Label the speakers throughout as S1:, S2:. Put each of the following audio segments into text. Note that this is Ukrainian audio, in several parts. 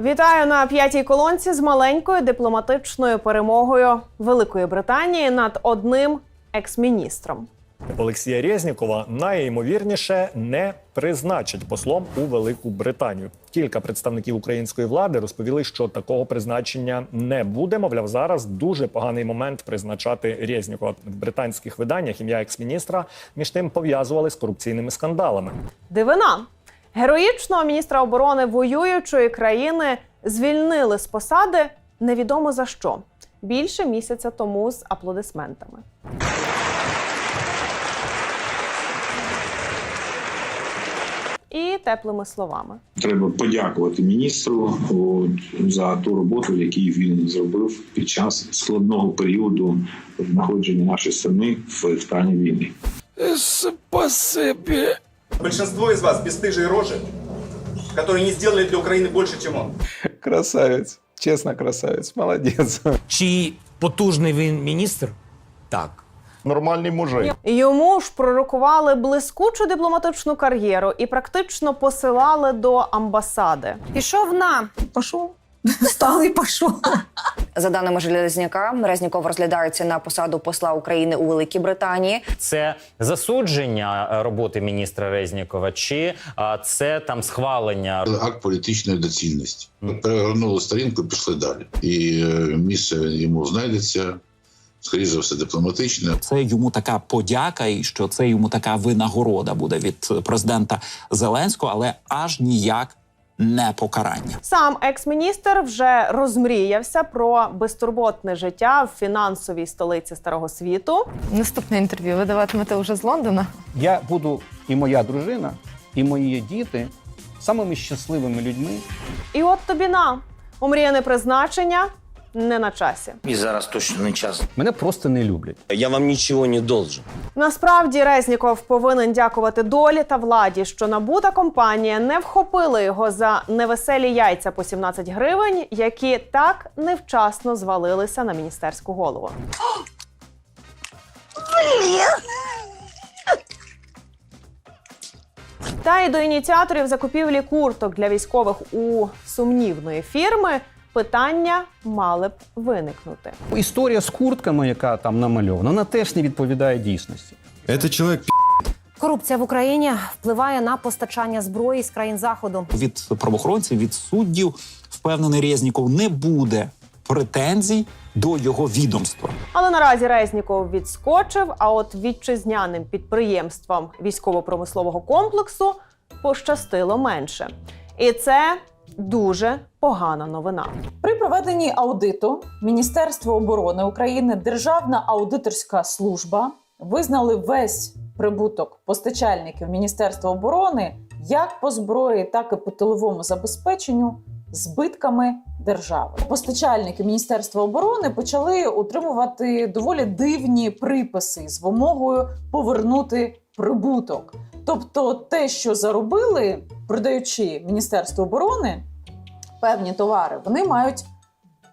S1: Вітаю на п'ятій колонці з маленькою дипломатичною перемогою Великої Британії над одним екс-міністром.
S2: Олексія Резнікова найімовірніше не призначить послом у Велику Британію. Кілька представників української влади розповіли, що такого призначення не буде. Мовляв, зараз дуже поганий момент призначати Резнікова. В британських виданнях ім'я екс-міністра між тим пов'язували з корупційними скандалами.
S1: Дивина героїчного міністра оборони воюючої країни звільнили з посади невідомо за що більше місяця тому з аплодисментами. І теплими словами.
S3: Треба подякувати міністру от, за ту роботу, яку він зробив під час складного періоду знаходження нашої страни в стані війни.
S4: Спасибо.
S5: Большинство из вас бесстыжие рожи, которые не сделали для Украины больше, чем он.
S4: Красавець. Чесно, красавець. Молодець.
S6: Чи потужний він міністр? Так.
S7: Нормальний мужик.
S1: Йому ж пророкували блискучу дипломатичну кар'єру і практично посилали до амбасади.
S8: Пішов на
S9: Пошел. Встал и пошел.
S8: за даними Железняка, Резніков розглядається на посаду посла України у Великій Британії.
S10: Це засудження роботи міністра Резнікова, чи а, це там схвалення
S11: акт політичної доцільності. Ми перегорнули сторінку, пішли далі. І е, місце йому знайдеться, скоріше за все, дипломатичне.
S12: це йому така подяка, і що це йому така винагорода буде від президента Зеленського, але аж ніяк не покарання.
S1: Сам екс-міністр вже розмріявся про безтурботне життя в фінансовій столиці старого світу.
S9: Наступне інтерв'ю ви даватимете вже з Лондона.
S4: Я буду і моя дружина, і мої діти самими щасливими людьми.
S1: І от тобі на омріяне призначення не на часі.
S6: І зараз точно не час.
S4: Мене просто не люблять.
S6: Я вам нічого не должен.
S1: Насправді Резніков повинен дякувати долі та владі, що набута компанія не вхопила його за невеселі яйця по 17 гривень, які так невчасно звалилися на міністерську голову. Та й до ініціаторів закупівлі курток для військових у сумнівної фірми питання мали б виникнути.
S4: Історія з куртками, яка там намальована, вона теж не відповідає дійсності.
S7: Це чоловік
S8: Корупція в Україні впливає на постачання зброї з країн заходу.
S12: Від правоохоронців, від суддів, впевнений Резніков, не буде претензій до його відомства.
S1: Але наразі Резніков відскочив. А от вітчизняним підприємствам військово-промислового комплексу пощастило менше. І це дуже погана новина.
S9: При проведенні аудиту Міністерство оборони України, Державна аудиторська служба визнали весь прибуток постачальників Міністерства оборони як по зброї, так і по тиловому забезпеченню збитками держави. Постачальники Міністерства оборони почали отримувати доволі дивні приписи з вимогою повернути прибуток. Тобто, те, що заробили, продаючи Міністерство оборони певні товари, вони мають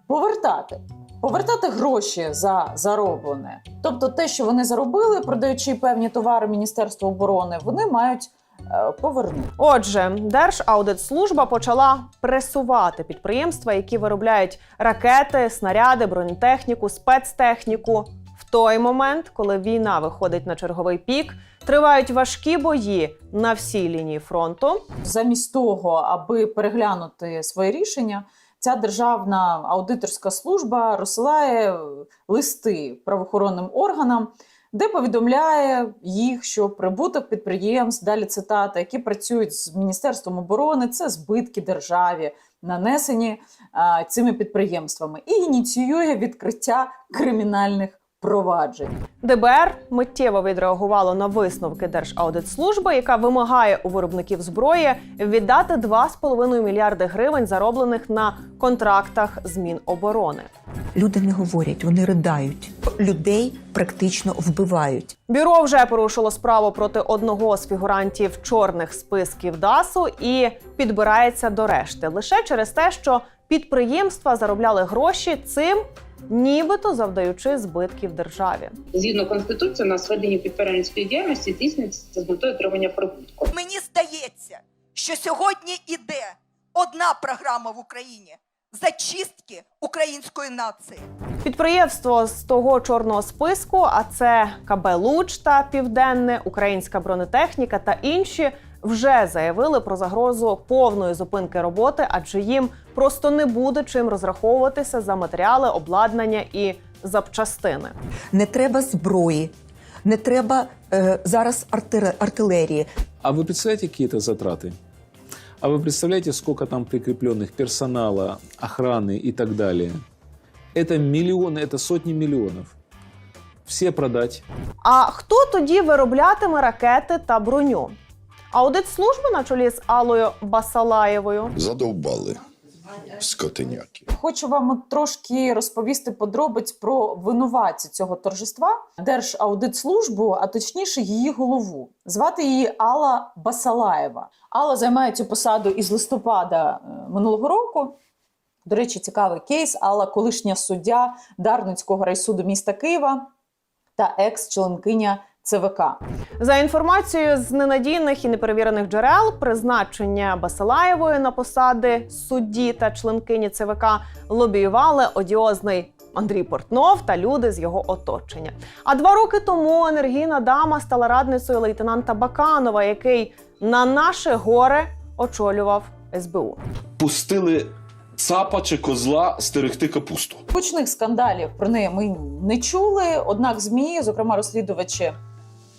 S9: повертати. Повертати гроші за зароблене. Тобто, те, що вони заробили, продаючи певні товари Міністерства оборони, вони мають е, повернути.
S1: Отже, Держаудитслужба почала пресувати підприємства, які виробляють ракети, снаряди, бронетехніку, спецтехніку. Той момент, коли війна виходить на черговий пік, тривають важкі бої на всій лінії фронту.
S9: Замість того, аби переглянути своє рішення, ця державна аудиторська служба розсилає листи правоохоронним органам, де повідомляє їх, що прибуток підприємств, далі цитата, які працюють з Міністерством оборони, це збитки державі, нанесені а, цими підприємствами, і ініціює відкриття кримінальних проваджень.
S1: ДБР миттєво відреагувало на висновки Держаудитслужби, яка вимагає у виробників зброї віддати 2,5 мільярди гривень, зароблених на контрактах з Міноборони.
S9: Люди не говорять, вони ridaють. Людей практично вбивають.
S1: Бюро вже порушило справу проти одного з фігурантів чорних списків ДАСу і підбирається до решти лише через те, що підприємства заробляли гроші цим, нібито завдаючи збитків державі.
S13: Згідно конституції, на сведення підприємницької діяльності здійснюється з метою отримання прибутку.
S9: Мені здається, що сьогодні іде
S14: одна програма в Україні зачистки української нації.
S1: Підприємство з того чорного списку, а це КБ Луч та Південне, Українська бронетехніка та інші вже заявили про загрозу повної зупинки роботи, адже їм просто не буде чим розраховуватися за матеріали, обладнання і запчастини.
S14: Не треба зброї, не треба е, зараз артилерії.
S7: А вы представляете, какие это затраты? А вы представляете, сколько там прикрепленных персонала, охраны и так далее? Это миллионы, это сотни миллионов. Все продать.
S1: А хто тоді вироблятиме ракети та броню? Аудит служби на чолі з Аллою Басалаєвою
S7: Задовбали скотиняки.
S9: Хочу вам трошки розповісти подробиць про винуватця цього торжества Держаудитслужбу, а точніше її голову. Звати її Алла Басалаєва. Алла займає цю посаду із листопада е, минулого року. До речі, цікавий кейс. Алла колишня суддя Дарницького райсуду міста Києва та екс-членкиня ЦВК.
S1: За інформацією з ненадійних і неперевірених джерел, призначення Басалаєвої на посади судді та членкині ЦВК лобіювали одіозний Андрій Портнов та люди з його оточення. А два роки тому енергійна дама стала радницею лейтенанта Баканова, який на наше горе очолював СБУ.
S7: Пустили цапа чи козла стерегти капусту.
S9: Гучних скандалів про неї ми не чули. Однак, змі, зокрема розслідувачі,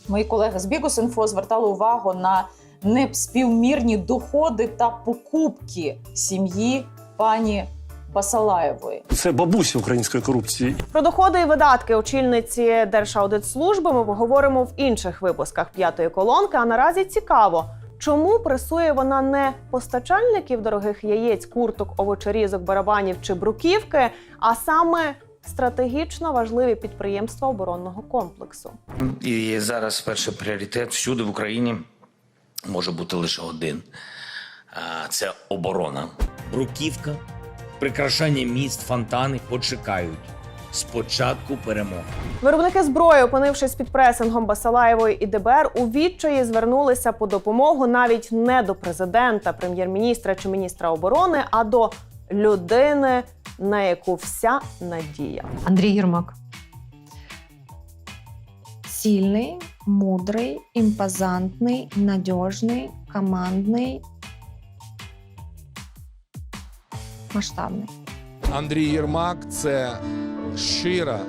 S9: мої колеги з Бігус.Інфо звертали увагу на неспівмірні доходи та покупки сім'ї пані Басалаєвої.
S7: Це бабуся української корупції.
S1: Про доходи і видатки очільниці Держаудитслужби ми поговоримо в інших випусках п'ятої колонки. А наразі цікаво, чому пресує вона не постачальників дорогих яєць, курток, овочерізок, барабанів чи бруківки, а саме стратегічно важливі підприємства оборонного комплексу.
S6: І зараз перший пріоритет всюди в Україні може бути лише один: це оборона. Бруківка, прикрашання міст, фонтани почекають. Спочатку перемоги.
S1: Виробники зброї, опинившись під пресингом Басалаєвої і ДБР, у відчаї звернулися по допомогу навіть не до президента, прем'єр-міністра чи міністра оборони, а до людини, на яку вся надія.
S15: Андрій Єрмак. Сильний, мудрий, імпозантний, надіжний, командний, масштабний.
S7: Андрій Єрмак це щира,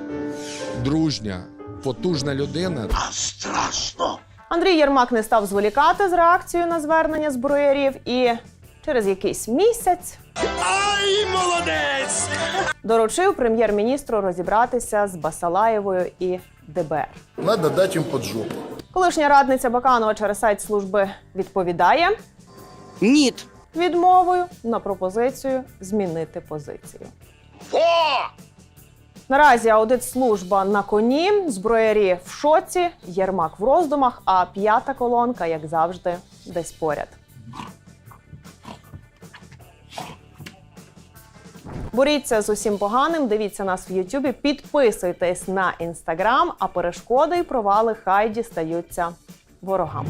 S7: дружня, потужна людина. Страшно.
S1: Андрій Єрмак не став зволікати з реакцією на звернення зброярів і через якийсь місяць
S6: Ай, молодець!
S1: доручив прем'єр-міністру розібратися з Басалаєвою і ДБР.
S7: Надо дати їм под жопу.
S1: Колишня радниця Баканова через сайт служби відповідає
S6: Ні.
S1: відмовою на пропозицію змінити позицію. Наразі аудитслужба на коні, зброярі в шоці, Єрмак в роздумах, а п'ята колонка, як завжди, десь поряд. Боріться з усім поганим. Дивіться нас в Ютубі, підписуйтесь на інстаграм, а перешкоди й провали хай дістаються ворогам.